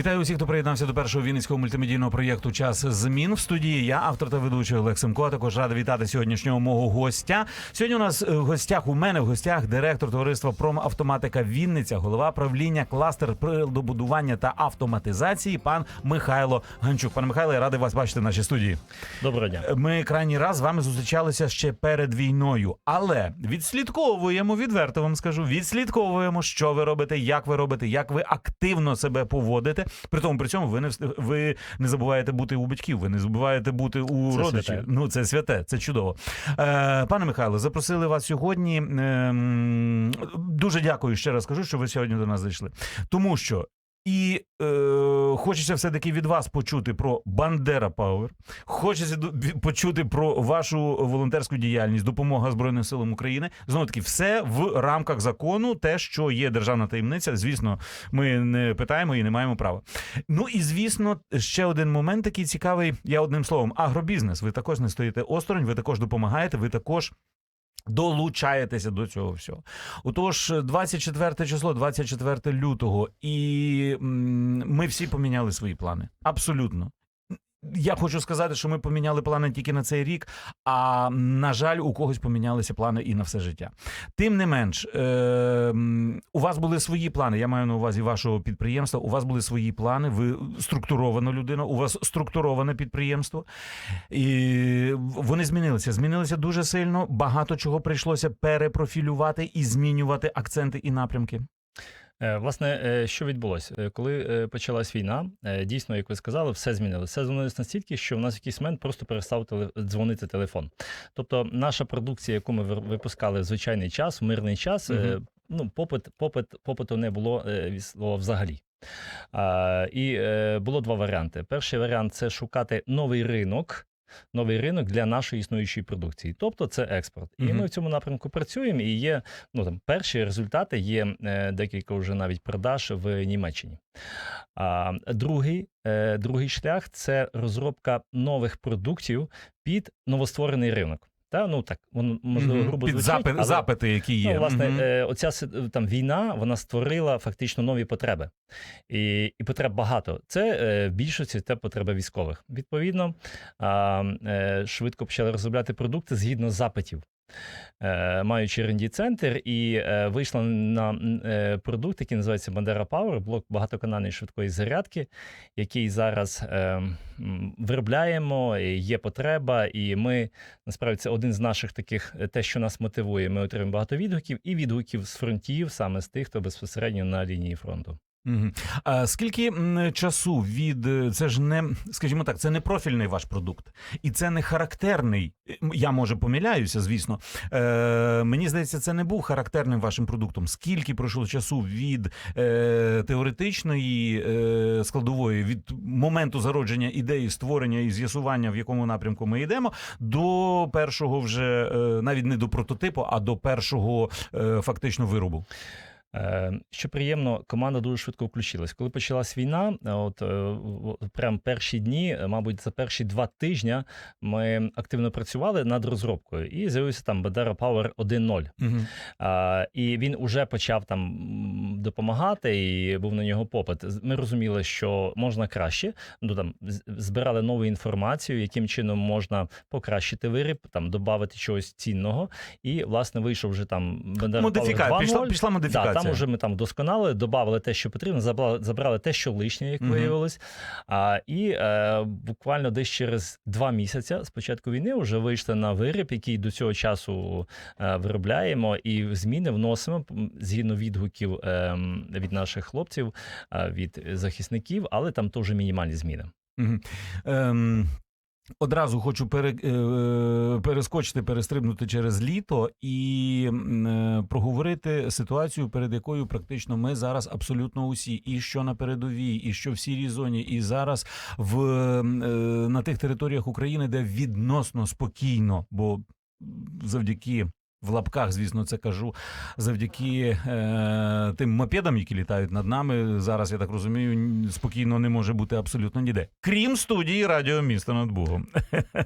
Вітаю усіх, хто приєднався до першого вінницького мультимедійного проєкту Час змін в студії. Я автор та ведучий Олег Семко. а Також радий вітати сьогоднішнього мого гостя. Сьогодні у нас е, в гостях у мене в гостях директор товариства Промавтоматика Вінниця, голова правління кластер приладобудування та автоматизації, пан Михайло Ганчук. Пане Михайло, я радий вас бачити в нашій студії. Доброго дня. Ми крайній раз з вами зустрічалися ще перед війною, але відслідковуємо відверто вам скажу. Відслідковуємо, що ви робите, як ви робите, як ви активно себе поводите. При тому при цьому ви не ви не забуваєте бути у батьків, ви не забуваєте бути у Це родичів. святе. Ну це святе, це чудово. Е, пане Михайло, запросили вас сьогодні. Е, дуже дякую ще раз кажу, що ви сьогодні до нас зайшли, тому що. І е, хочеться все-таки від вас почути про Бандера Пауер. Хочеться почути про вашу волонтерську діяльність, допомога Збройним силам України. Знову таки, все в рамках закону, те, що є державна таємниця. Звісно, ми не питаємо і не маємо права. Ну і звісно, ще один момент такий цікавий. Я одним словом, агробізнес. Ви також не стоїте осторонь, ви також допомагаєте, ви також. Долучаєтеся до цього всього. Отож, 24 число, 24 лютого, і ми всі поміняли свої плани. Абсолютно. Я хочу сказати, що ми поміняли плани тільки на цей рік, а на жаль, у когось помінялися плани і на все життя. Тим не менш, е, у вас були свої плани. Я маю на увазі вашого підприємства. У вас були свої плани. Ви структурована людина, у вас структуроване підприємство. І вони змінилися. Змінилися дуже сильно. Багато чого прийшлося перепрофілювати і змінювати акценти і напрямки. Е, Власне, е, що відбулося? Е, Коли почалась війна, дійсно, як ви сказали, все змінилося. Все змінилось настільки, що в нас в якийсь момент просто перестав теле- дзвонити телефон. Тобто, наша продукція, яку ми випускали в звичайний час, в мирний час, Мгм. ну, попит, попит, попиту не було взагалі. А, і було два варіанти. Перший варіант це шукати новий ринок. Новий ринок для нашої існуючої продукції, тобто це експорт. І Мгм. ми в цьому напрямку працюємо. І є ну там перші результати, є е, декілька вже навіть продаж в Німеччині. А другий, е, другий шлях це розробка нових продуктів під новостворений ринок. Та ну так воно можливо грубо звучить, запит, але- запити, які є. Ну, власне, Мгм. е, оця си- там війна вона створила фактично нові потреби, і, і потреб багато. Це е, в більшості це потреби військових. Відповідно, е, швидко почали розробляти продукти згідно запитів. Е, маючи rd центр і е, вийшла на е, продукт, який називається Bandera Power, блок багатоканальної швидкої зарядки, який зараз виробляємо, є потреба, і ми насправді це один з наших таких, те, що нас мотивує. Ми отримуємо багато відгуків і відгуків з фронтів, саме з тих, хто безпосередньо на лінії фронту. А скільки часу від е, це ж не, скажімо так, це не профільний ваш продукт, і це не характерний. е, Я може помиляюся, звісно. Е, мені здається, це не був характерним вашим продуктом. Скільки пройшло часу від е, теоретичної е, складової, від моменту зародження ідеї, створення і з'ясування, в якому напрямку ми йдемо, до першого вже е, навіть не до прототипу, а до першого е, фактично виробу. Е, Що приємно, команда дуже швидко включилась. Коли почалась війна, е, от е, прям перші дні, мабуть, за перші два тижні ми активно працювали над розробкою, і з'явився там Bandera Power 1.0. Угу. І він уже почав там допомагати, і був на нього попит. Ми розуміли, що можна краще. Ну там збирали нову інформацію, яким чином можна покращити виріб, там додати чогось цінного. І власне вийшов вже там Модифікація. Пішла, пішла модифікація. Да, там вже ми там вдосконали, додали те, що потрібно, забрали, забрали те, що лишнє, як Мгм. виявилось. А, і е, буквально десь через два місяці з початку війни вже вийшли на виріб, який до цього часу е, виробляємо, і зміни вносимо згідно відгуків е, від наших хлопців, від захисників, але там теж мінімальні зміни. Мгм. Ем, Одразу хочу е, перескочити, перестрибнути через літо і е, проговорити ситуацію, перед якою практично ми зараз абсолютно усі, і що на передовій, і що в сірій зоні, і зараз в е, на тих територіях України, де відносно спокійно, бо завдяки В лапках, звісно, це кажу завдяки е, тим мопедам, які літають над нами. Зараз я так розумію, спокійно не може бути абсолютно ніде. Крім студії радіо місто над Бугом.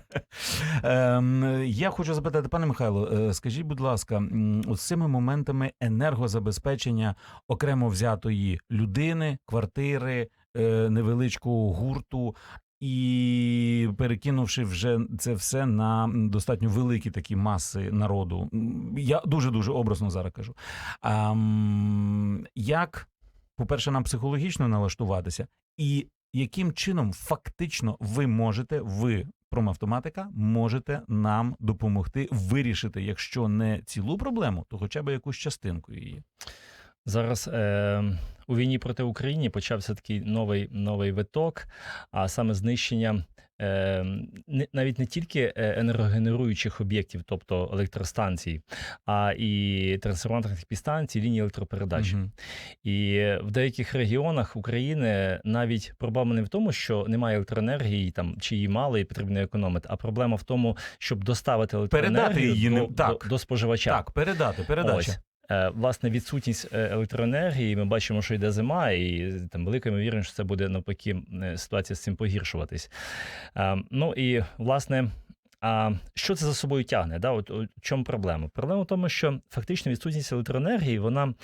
Ем, Я хочу запитати, пане Михайло, е, скажіть, будь ласка, з цими моментами енергозабезпечення окремо взятої людини, квартири, е, невеличкого гурту. І перекинувши вже це все на достатньо великі такі маси народу, я дуже дуже образно зараз кажу. А, як, по-перше, нам психологічно налаштуватися, і яким чином фактично ви можете, ви, промавтоматика, можете нам допомогти вирішити, якщо не цілу проблему, то хоча б якусь частинку її. Зараз е, у війні проти України почався такий новий, новий виток, а саме знищення е, навіть не тільки е, енергогенеруючих об'єктів, тобто електростанцій, а і трансформаторних підстанцій, лінії електропередач. Мгм. І в деяких регіонах України навіть проблема не в тому, що немає електроенергії, там чи її мало і потрібно економити, а проблема в тому, щоб доставити електроенергію Передати її до, не- так. до, до споживача. Так, передати, передача. Ось. Е, Власне, відсутність е, електроенергії. Ми бачимо, що йде зима, і там велика ймовірність, що це буде навпаки е, ситуація з цим погіршуватись. Ну і власне. А що це за собою тягне? Да? От, от чому проблема? Проблема в тому, що фактично відсутність електроенергії вона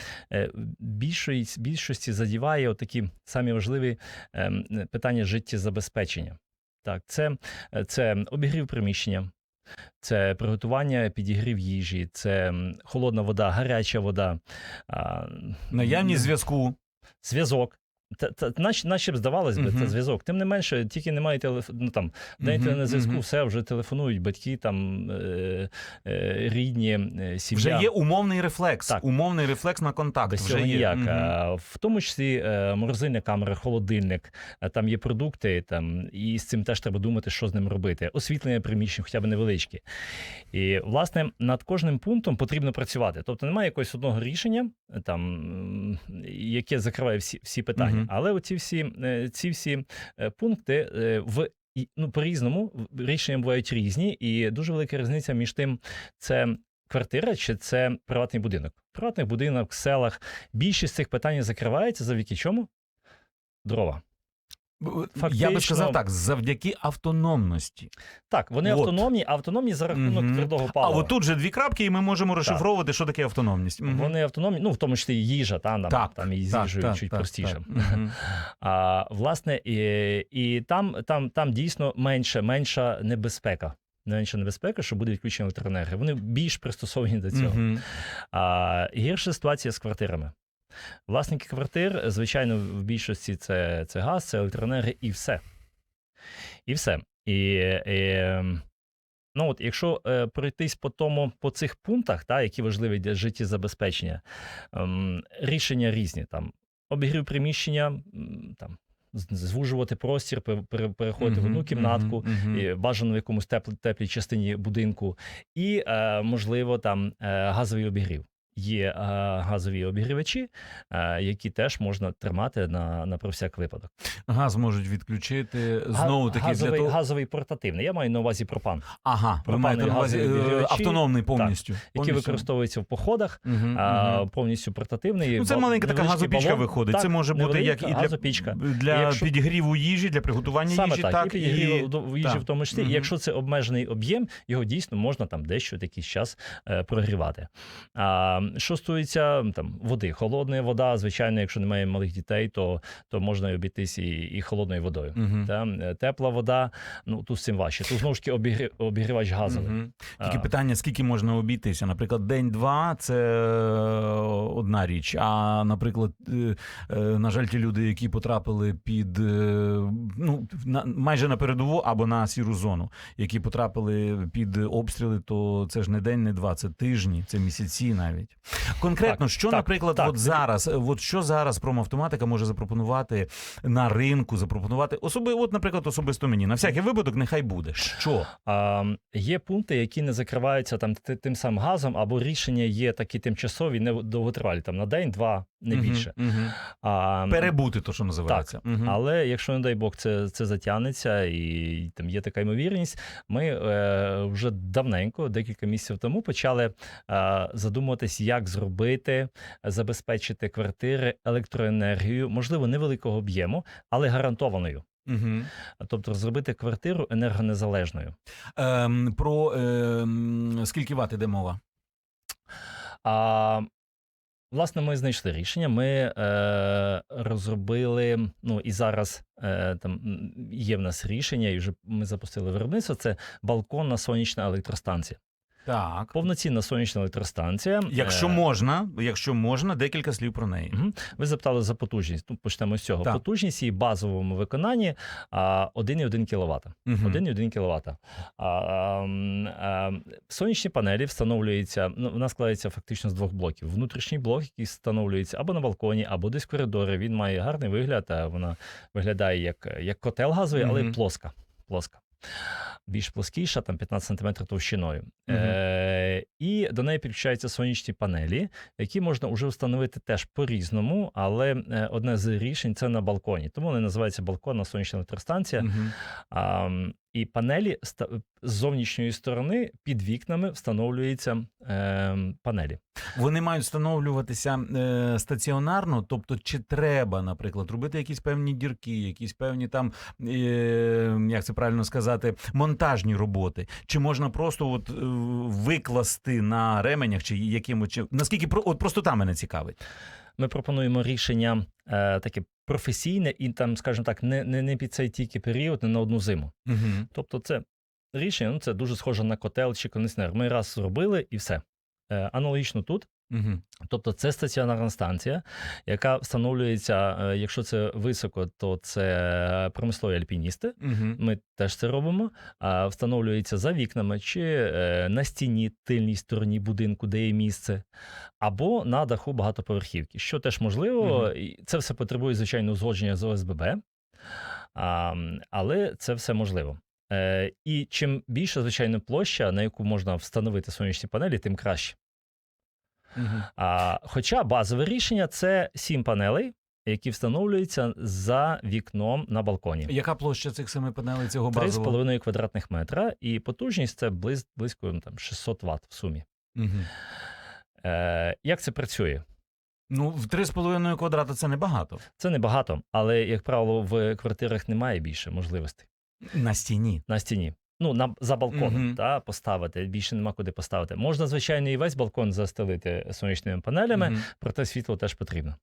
більшості, більшості задіває такі самі важливі ем, питання життєзабезпечення. Так, це, це обігрів приміщення, це приготування підігрів їжі, це холодна вода, гаряча вода, Наявність зв'язку. зв'язок. Та, та, наче, наче б здавалось би, Мгм. це зв'язок. Тим не менше, тільки немає телефону, ну, там, день Мгм, на зв'язку, мгм. все вже телефонують, батьки, там, е, е, рідні, е, сім'я. Вже є умовний рефлекс. Так. Умовний рефлекс на контакт. Без вже є. ніяк. Мгм. А, В тому числі е, морозильна камера, холодильник, там є продукти, там, і з цим теж треба думати, що з ним робити. Освітлення приміщень, хоча б невеличке. І, власне, над кожним пунктом потрібно працювати. Тобто немає якогось одного рішення, там, яке закриває всі, всі питання. Але оці всі, е, ці всі е, пункти е, в. Ну, по-різному рішення бувають різні, і дуже велика різниця між тим, це квартира чи це приватний будинок. Приватний будинок в селах. Більшість цих питань закривається завдяки чому? Дрова. Б- Я би сказав так, завдяки автономності. Так, вони Вот. автономні, а автономні за рахунок Мгм. твердого А палива. от тут же дві крапки, і ми можемо розшифровувати, що таке автономність. Мгм. Вони автономні, ну в тому числі їжа, та, там, Так, там і з їжею так, чуть так, простіше. так. Мгм. А, власне, і, і там, там, там дійсно менше, менша небезпека. Менша небезпека, що буде відключена електроенергія. Вони більш пристосовані до цього. Мгм. А гірша ситуація з квартирами. Власники квартир, звичайно, в більшості це, це газ, це електроенергія і все. І все. І, і, ну, от, якщо е, пройтись по тому, по цих пунктах, та, які важливі для життєзабезпечення, ем, рішення різні. Там, обігрів приміщення, там, звужувати простір, пере- пере- переходити в одну кімнатку, мгм, мгм. і бажано в якомусь тепл, теплій частині будинку, і, е, можливо, там е, газовий обігрів. Є е, газові обігрівачі, е, які теж можна тримати на, на про всяк випадок. Газ можуть відключити знову таки для газовий, того. газовий портативний. Я маю на увазі пропан, Ага, ви пропанові маєте на увазі газові е, обігрівачі. автономний повністю. який Повністю. використовується в походах, Мгм, а, мгм. повністю портативний. Ну, це Бал- маленька така невеличкий газопічка балон. виходить. Так, це може бути як і невелика для, газопічка. для Якщо- підігріву їжі, для приготування Саме їжі. так, так і до- в їжі так. в тому числі. Мгм. Якщо це обмежений об'єм, його дійсно можна там дещо якийсь час е, прогрівати. А що стосується там води, холодна вода, звичайно, якщо немає малих дітей, то, то можна і обійтись і, і холодною водою. Мгм. Та, тепла вода, ну тут з цим важче. Тут знову ж таки обігрі- обігрівач газовий. Мгм. Тільки питання, скільки можна обійтися. Наприклад, день-два це е, одна річ. А наприклад, е, е, на жаль, ті люди, які потрапили під ну на майже на передову або на сіру зону, які потрапили під обстріли, то це ж не день, не два, це тижні, це місяці навіть. Навіть. Конкретно, Так, що, так, наприклад, так. от зараз, е, от що зараз промавтоматика може запропонувати на ринку, запропонувати особи, от, наприклад, особисто мені. На всякий випадок, нехай буде. Що? А, є пункти, які не закриваються там тим самим газом, або рішення є такі тимчасові, не довготривалі, там на день, два, не більше. більше. мгм. А, Перебути, то що називається. Мгм. Але якщо, не дай Бог, це, це затягнеться і там є така ймовірність, ми е, вже давненько, декілька місяців тому, почали е, задумуватись, як зробити, забезпечити квартири електроенергією, можливо, невеликого об'єму, але гарантованою. Мгм. Тобто зробити квартиру енергонезалежною. Ем, про ем, скільки ват іде мова? А, власне, ми знайшли рішення. Ми е, розробили, ну і зараз е, там є в нас рішення, і вже ми запустили виробництво. Це балконна сонячна електростанція. Так. Повноцінна сонячна електростанція. Якщо Е, можна, якщо можна, декілька слів про неї. Ви запитали за потужність. Ну, почнемо з цього. Так. Потужність її базовому виконанні 1,1 кВт. Мгм. 1,1 кВт. А, а, а, сонячні панелі встановлюються, ну, вона складається фактично з двох блоків. Внутрішній блок, який встановлюється або на балконі, або десь в коридорі. Він має гарний вигляд, вона виглядає як, як котел газовий, але Мгм. плоска. плоска. Більш плоскіша, там 15 см товщиною. Мгм. Е, і до неї підключаються сонячні панелі, які можна вже встановити теж по-різному, але е, одне з рішень це на балконі. Тому вони називаються балконна сонячна електростанція. Мгм. А, і панелі ста- з зовнішньої сторони під вікнами встановлюються е, панелі. Вони мають встановлюватися е, стаціонарно, тобто, чи треба, наприклад, робити якісь певні дірки, якісь певні там, е, як це правильно сказати, монтажні роботи, чи можна просто от, е, викласти на ременях, чи якимось чи наскільки от просто там мене цікавить. Ми пропонуємо рішення е, таке професійне і там, скажімо так, не, не, не під цей тільки період, не на одну зиму. Угу. Тобто, це рішення, ну це дуже схоже на котел чи кондиціонер. Ми раз зробили і все. Е, аналогічно тут. Угу. Тобто це стаціонарна станція, яка встановлюється, е, якщо це високо, то це промислові альпіністи. Угу. Ми теж це робимо. А встановлюється за вікнами чи е, на стіні, тильній стороні будинку, де є місце, або на даху багатоповерхівки, що теж можливо. І Це все потребує звичайно узгодження з ОСББ, але це все можливо. Е, і чим більша, звичайно, площа, на яку можна встановити сонячні панелі, тим краще. Угу. А, хоча базове рішення це сім панелей, які встановлюються за вікном на балконі. Яка площа цих семи панелей цього базового? 3,5 квадратних метра, і потужність це близь, близько ну, там, 600 Вт в сумі. Угу. Е, як це працює? Ну, в 3,5 квадрата це небагато. Це небагато, але, як правило, в квартирах немає більше можливостей На стіні. на стіні. Ну, на, за балконом Мгм. та, поставити, більше нема куди поставити. Можна, звичайно, і весь балкон застелити сонячними панелями, Мгм. проте світло теж потрібно.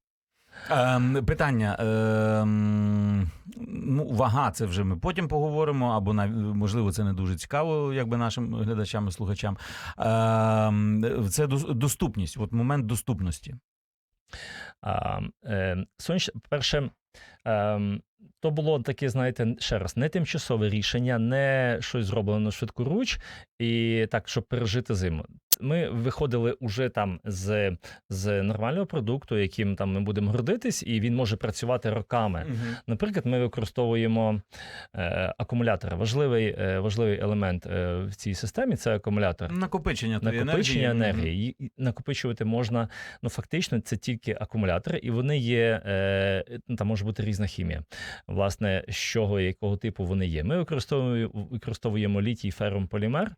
Ем, питання. Ем, ну, вага, це вже ми потім поговоримо, або можливо, це не дуже цікаво, якби нашим глядачам і слухачам. Ем, це доступність, от момент доступності. А, е, сонячне, по-перше, е, то було таке, знаєте, ще раз, не тимчасове рішення, не щось зроблено швидкоруч і так, щоб пережити зиму. Ми виходили уже там з, з нормального продукту, яким там ми будемо гордитись, і він може працювати роками. Наприклад, ми використовуємо е, акумулятори. Важливий, е, важливий елемент е, в цій системі це акумулятор. Накопичення Накопичення енергії. енергії. І Накопичувати можна, ну фактично, це тільки акумулятори, і вони є, е, там може бути різна хімія. Власне, з чого і якого типу вони є. Ми використовуємо, використовуємо літій ферум полімер.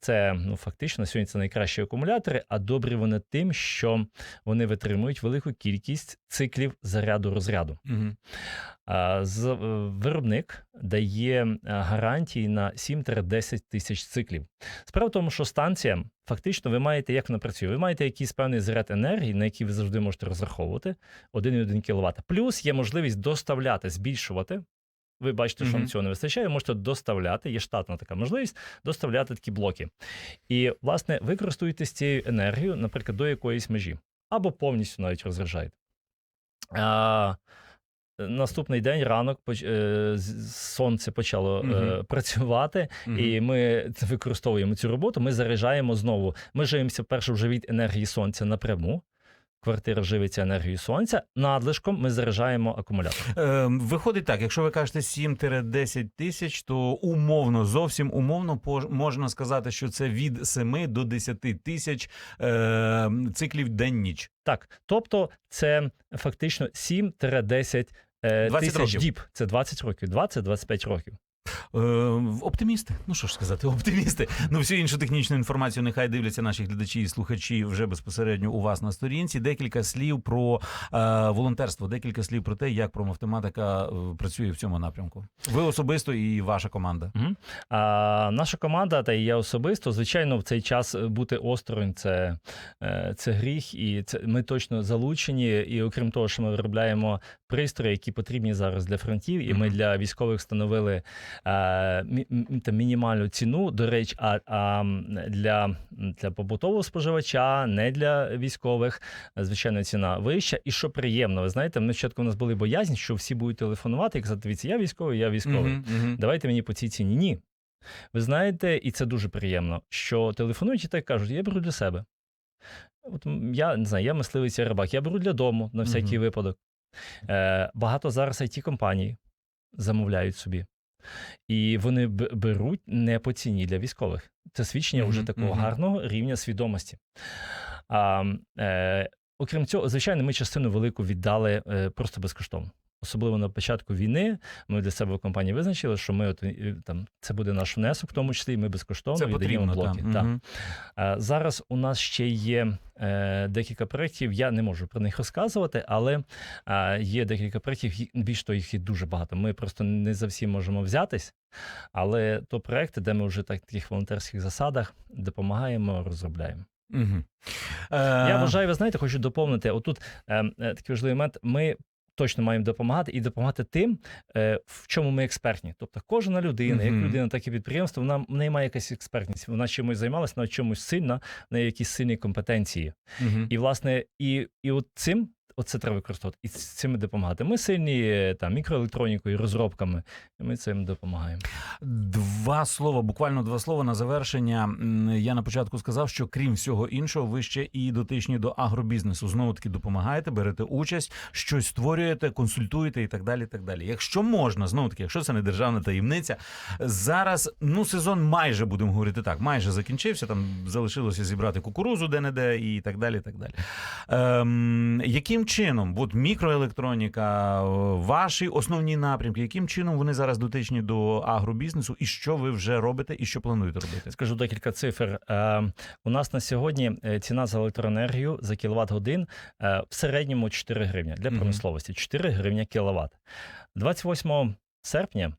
Це ну, фактично сьогодні це найкращі акумулятори, а добрі вони тим, що вони витримують велику кількість циклів заряду розряду. З, е, виробник дає е, гарантії на 7-10 тисяч циклів. Справа в тому, що станція, фактично, ви маєте, як вона працює, ви маєте якийсь певний заряд енергії, на який ви завжди можете розраховувати 1,1 кВт. Плюс є можливість доставляти, збільшувати. Ви бачите, що вам цього не вистачає, ви можете доставляти, є штатна така можливість доставляти такі блоки. І, власне, ви користуєтесь цією енергією, наприклад, до якоїсь межі, або повністю навіть розряджаєте. А, наступний день, ранок, е, сонце почало Мгм. працювати, Мгм. і ми використовуємо цю роботу. Ми заряджаємо знову. Ми живемося перше вже від енергії сонця напряму. Квартира живиться енергією сонця. Надлишком ми заряджаємо акумулятор. Е, виходить так, якщо ви кажете 7-10 тисяч, то умовно, зовсім умовно можна сказати, що це від 7 до 10 тисяч е, циклів день-ніч. Так, тобто це фактично 7-10 е, 20 тисяч років. діб. Це 20 років, 20-25 років. Е, оптимісти. Ну що ж сказати, оптимісти. Ну, всю іншу технічну інформацію нехай дивляться наші глядачі і слухачі вже безпосередньо у вас на сторінці. Декілька слів про е, волонтерство, декілька слів про те, як промавтематика е, працює в цьому напрямку. Ви особисто і ваша команда. А наша команда та і я особисто, звичайно, в цей час бути осторонь це, е, це гріх, і це ми точно залучені. І окрім того, що ми виробляємо пристрої, які потрібні зараз для фронтів, і ми для військових встановили там, мінімальну ціну. До речі, а, а для, для побутового споживача, не для військових, е, звичайно, ціна вища. І що приємно, ви знаєте, ми спочатку у нас були боязнь, що всі будуть телефонувати і казати, дивіться, я військовий, я військовий. Мгм, мгм. Давайте мені по цій ціні. Ні. Ви знаєте, і це дуже приємно, що телефонують і так кажуть, я беру для себе. От я не знаю, я мисливець я рибак, я беру для дому на всякий Мгм. випадок. Е, багато зараз it компаній замовляють собі. І вони беруть не по ціні для військових. Це свідчення вже такого такого мгм. гарного рівня свідомості. А, е, окрім цього, звичайно, ми частину велику віддали е, просто безкоштовно. Особливо на початку війни ми для себе в компанії визначили, що ми от, е, там це буде наш внесок, в тому числі і ми безкоштовно Це віддаємо потрібно. блоки. Так. Е, Зараз у нас ще є е, декілька проєктів. Я не можу про них розказувати, але е, є декілька проєктів. Більш того, їх є дуже багато. Ми просто не за всі можемо взятись. Але то проекти, де ми вже так таких волонтерських засадах допомагаємо, розробляємо. Е, Я вважаю, ви знаєте, хочу доповнити. Отут е, е, такий важливий момент. Ми точно маємо допомагати і допомагати тим, е, в чому ми експертні. Тобто, кожна людина, як людина, так і підприємство, вона в неї має якась експертність. Вона чимось займалася, вона чомусь сильна, в неї якісь сильні компетенції. І, власне, і, і от цим. Оце треба використовувати і з цим допомагати. Ми сильні е, там мікроелектронікою, розробками, і ми цим допомагаємо. Два слова, буквально два слова на завершення. Я на початку сказав, що крім всього іншого, ви ще і дотичні до агробізнесу. Знову таки допомагаєте, берете участь, щось створюєте, консультуєте і так далі. і так далі. Якщо можна, знову таки, якщо це не державна таємниця, зараз ну сезон майже будемо говорити так, майже закінчився. Там залишилося зібрати кукурузу де-не-де і так далі. і так далі. Ем, яким чином, от мікроелектроніка, е, ваші основні напрямки, яким чином вони зараз дотичні до агробізнесу, і що ви вже робите, і що плануєте робити? Скажу декілька цифр. Е, у нас на сьогодні е, ціна за електроенергію за кіловат годин е, в середньому 4 гривня для промисловості. 4 гривня кіловат. 28 серпня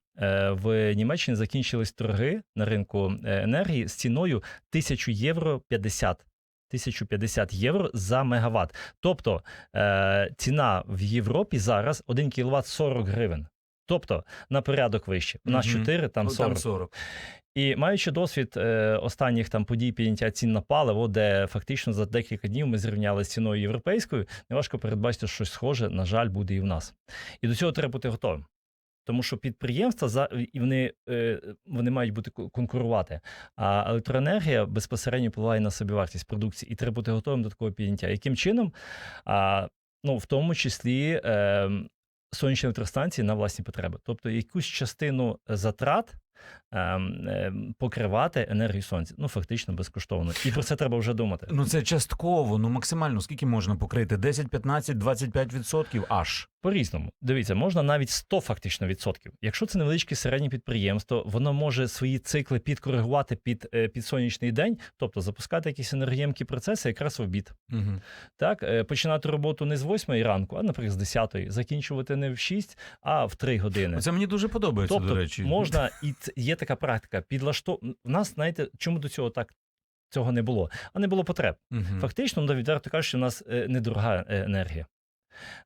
в Німеччині закінчились торги на ринку енергії з ціною 1000 євро 50. 1050 євро за мегаватт. Тобто ціна в Європі зараз 1 кВт 40 гривень. Тобто на порядок вище. У нас Мгм. 4, там Ну, 40. Там 40. І маючи досвід е, останніх там подій підняття цін на паливо, де фактично за декілька днів ми зрівняли з ціною європейською, неважко передбачити, що щось схоже, на жаль, буде і в нас. І до цього треба бути готовим. Тому що підприємства за і вони, е, вони мають бути конкурувати. А електроенергія безпосередньо впливає на собівартість продукції, і треба бути готовим до такого підняття. Яким чином? А, ну, в тому числі е, сонячні електростанції на власні потреби. Тобто якусь частину затрат ем, ем, покривати енергію сонця. Ну, фактично безкоштовно. І про це треба вже думати. Ну це частково, ну максимально скільки можна покрити? 10, 15, 25 відсотків аж. По-різному. Дивіться, можна навіть 100 фактично відсотків. Якщо це невеличке середнє підприємство, воно може свої цикли підкоригувати під, е, під сонячний день, тобто запускати якісь енергоємкі процеси якраз в обід. Угу. Так, Е, починати роботу не з 8 ранку, а, наприклад, з 10, закінчувати не в 6, а в 3 години. Це мені дуже подобається, Тобто до речі. можна, і є така практика, підлаштов... В нас, знаєте, чому до цього так цього не було? А не було потреб. Мгм. Фактично, ну, відверто кажучи, у нас е, недорога е, енергія.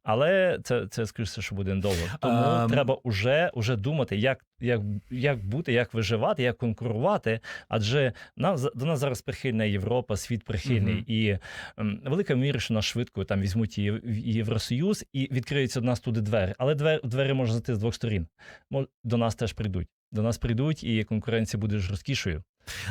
Але це, це скоріше, що буде недовго. Тому Ем. треба уже, уже думати, як, як, як бути, як виживати, як конкурувати. Адже нам до нас зараз прихильна Європа, світ прихильний, Мгм. і ем, велика міра, що нас швидко там візьмуть і Євросоюз, і відкриються до нас туди двері. Але двері, двері можна зайти з двох сторін. До нас теж прийдуть. До нас прийдуть, і конкуренція буде жорсткішою.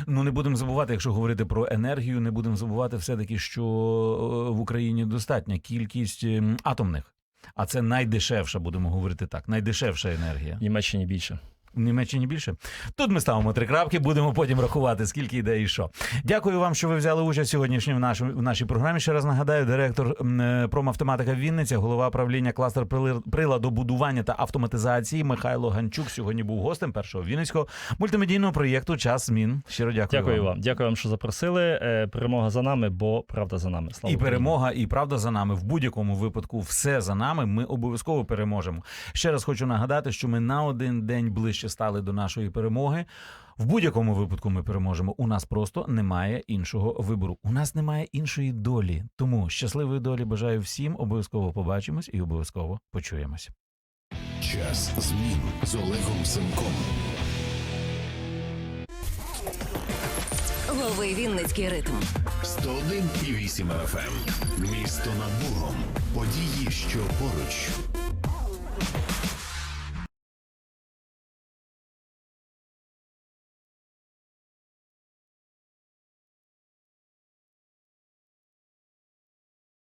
Ну не будемо забувати, якщо говорити про енергію, не будемо забувати все таки, що е, в Україні достатня кількість ем, атомних. А це найдешевша, будемо говорити так, найдешевша енергія. В Німеччині більше. В Німеччині більше. Тут ми ставимо три крапки, будемо потім рахувати, скільки йде і що. Дякую вам, що ви взяли участь сьогоднішній в нашому в нашій програмі. Ще раз нагадаю, директор е, промавтоматика Вінниця, голова правління кластер приладобудування та автоматизації Михайло Ганчук. Сьогодні був гостем першого вінницького мультимедійного проєкту Час змін. Щиро дякую. Дякую вам. Дякую вам, що запросили. Е, Перемога за нами, бо правда за нами. Слава І перемога, і правда за нами в будь-якому випадку. Все за нами. Ми обов'язково переможемо. Ще раз хочу нагадати, що ми на один день ближче стали до нашої перемоги. В будь-якому випадку ми переможемо. У нас просто немає іншого вибору. У нас немає іншої долі. Тому щасливої долі бажаю всім. Обов'язково побачимось і обов'язково почуємось. Час змін з Олегом Семком. Лови Вінницький ритм. 101,8 FM. Місто над Богом. Події, що поруч.